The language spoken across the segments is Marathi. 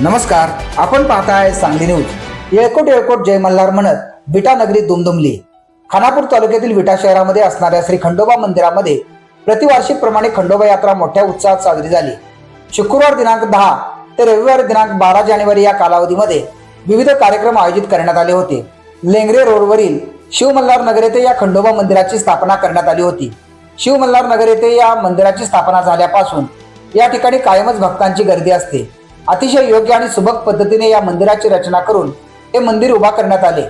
नमस्कार आपण पाहताय सांगली न्यूज. येळकोट येळकोट जय मल्हार म्हणत विटा नगरी दुमदुमली. खानापूर तालुक्यातील विटा शहरामध्ये असणाऱ्या श्री खंडोबा मंदिरामध्ये प्रतिवार्षिक प्रमाणे खंडोबा यात्रा मोठ्या उत्साहात साजरी झाली. शुक्रवार दिनांक दहा ते रविवार दिनांक बारा जानेवारी या कालावधीमध्ये विविध कार्यक्रम आयोजित करण्यात आले होते. लेंगरे रोडवरील शिवमल्हार नगर येथे या खंडोबा मंदिराची स्थापना करण्यात आली होती. शिवमल्हार नगर येथे या मंदिराची स्थापना झाल्यापासून या ठिकाणी कायमच भक्तांची गर्दी असते. अतिशय योग्य आणि सुबक पद्धतीने या मंदिराची रचना करून हे मंदिर उभा करण्यात आले.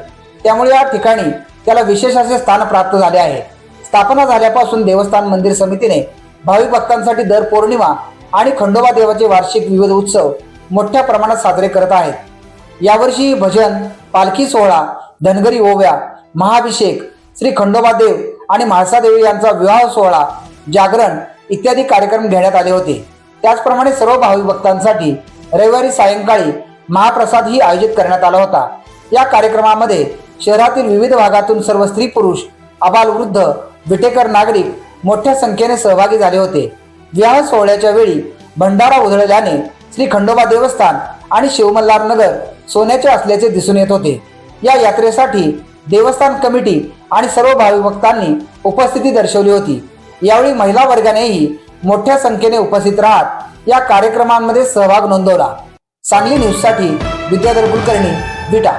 त्यामुळे या ठिकाणी त्याला विशेष असे स्थान प्राप्त झाले आहे. स्थापना झाल्यापासून देवस्थान मंदिर समितीने भाविक भक्तांसाठी दर पौर्णिमा आणि खंडोबा देवाचे वार्षिक विविध उत्सव मोठ्या प्रमाणात साजरे करत आहेत. यावर्षी भजन पालखी सोहळा धनगरी ओव्या महाभिषेक श्री खंडोबा देव आणि म्हाळसादेवी यांचा विवाह सोहळा जागरण इत्यादी कार्यक्रम घेण्यात आले होते. त्याचप्रमाणे सर्व भाविक भक्तांसाठी रविवारी सायंकाळी महाप्रसाद ही आयोजित करण्यात आला होता. या कार्यक्रमामध्ये शहरातील विविध भागातून सर्व स्त्री पुरुष अबाल वृद्ध विटेकर नागरिक मोठ्या संख्येने सहभागी झाले होते. विवाह सोहळ्याच्या वेळी भंडारा उधळल्याने श्री खंडोबा देवस्थान आणि शिवमल्हार नगर सोन्याचे असल्याचे दिसून येत होते. या यात्रेसाठी देवस्थान कमिटी आणि सर्व भाविक भक्तांनी उपस्थिती दर्शवली होती. यावेळी महिला वर्गानेही मोठ्या संख्येने उपस्थित राहत या कार्यक्रमांमध्ये सहभाग नोंदवला. सांगली न्यूजसाठी विद्याधर कुलकर्णी विटा.